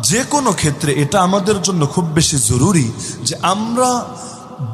যে কোনো ক্ষেত্রে এটা আমাদের জন্য খুব বেশি জরুরি যে আমরা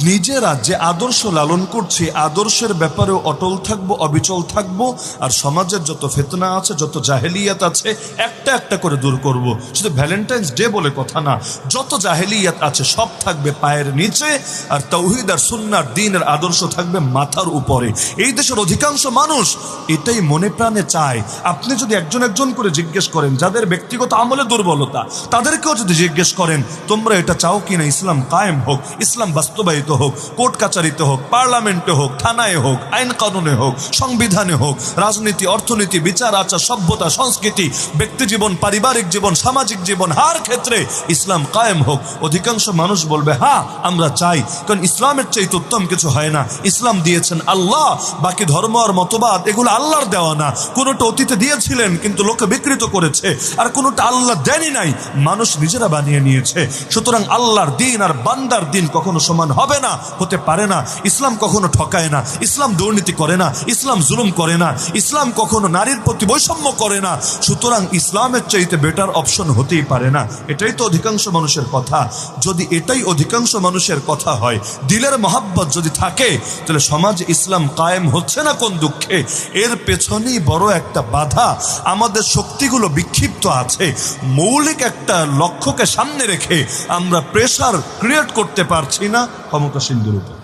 নিজেরা যে আদর্শ লালন করছি, আদর্শের ব্যাপারে অটল থাকব, অবিচল থাকব, আর সমাজের যত ফেতনা আছে, যত জাহেলিয়াত আছে, একটা একটা করে দূর করব। শুধু ভ্যালেন্টাইন্স ডে বলে কথা না, যত জাহেলিয়াত আছে, সব থাকবে পায়ের নিচে, আর তৌহিদ আর সুন্নার দিনের আদর্শ থাকবে মাথার উপরে। এই দেশের অধিকাংশ মানুষ এটাই মনে প্রাণে চায়। আপনি যদি একজন একজন করে জিজ্ঞেস করেন, যাদের ব্যক্তিগত আমলে দুর্বলতা, তাদেরকেও যদি জিজ্ঞেস করেন, তোমরা এটা চাও কিনা ইসলাম কায়েম হোক, ইসলাম বাস্তবায়িত হোক, কোর্ট কাচারিতে হোক, পার্লামেন্টে হোক, থানায় হোক, আইন কানুনে হোক, সংবিধানে হোক, রাজনীতি, অর্থনীতি, বিচার, আচার, সভ্যতা, সংস্কৃতি, ব্যক্তি জীবন, পারিবারিক জীবন, সামাজিক জীবন, হার ক্ষেত্রে ইসলাম কায়েম হোক। অধিকাংশ মানুষ বলবে হ্যাঁ আমরা চাই। কারণ ইসলামের চাইতে উত্তম কিছু হয় না। ইসলাম দিয়েছেন আল্লাহ, বাকি ধর্ম আর মতবাদ এগুলো আল্লাহর দেওয়া না। কোনোটা অতীতে দিয়েছিলেন, কিন্তু লোকে বিকৃত করেছে। আর কোনোটা আল্লাহ দেনই নাই, মানুষ নিজেরা বানিয়ে নিয়েছে। সুতরাং আল্লাহর দিন আর বান্দার দিন কখনো সমান হবে না, হতে পারে না। ইসলাম কখনো ঠকায় না, ইসলাম দুর্নীতি করে না, ইসলাম জুলুম করে না, ইসলাম কখনো নারীর প্রতি বৈষম্য করে না। সুতরাং ইসলামের চাইতে বেটার অপশন হতেই পারে না। এটাই তো অধিকাংশ মানুষের কথা। যদি এটাই অধিকাংশ মানুষের কথা হয়, দিলের মহাব্বত যদি থাকে, তাহলে সমাজ ইসলাম কায়েম হচ্ছে না কোন দুঃখে? এর পেছনেই বড় একটা বাধা। আমাদের শক্তিগুলো বিক্ষিপ্ত আছে। মৌলিক একটা লক্ষ্যকে সামনে রেখে আমরা প্রেশার ক্রিয়েট করতে পারছি না। ক্ষমতাসীনদের উপর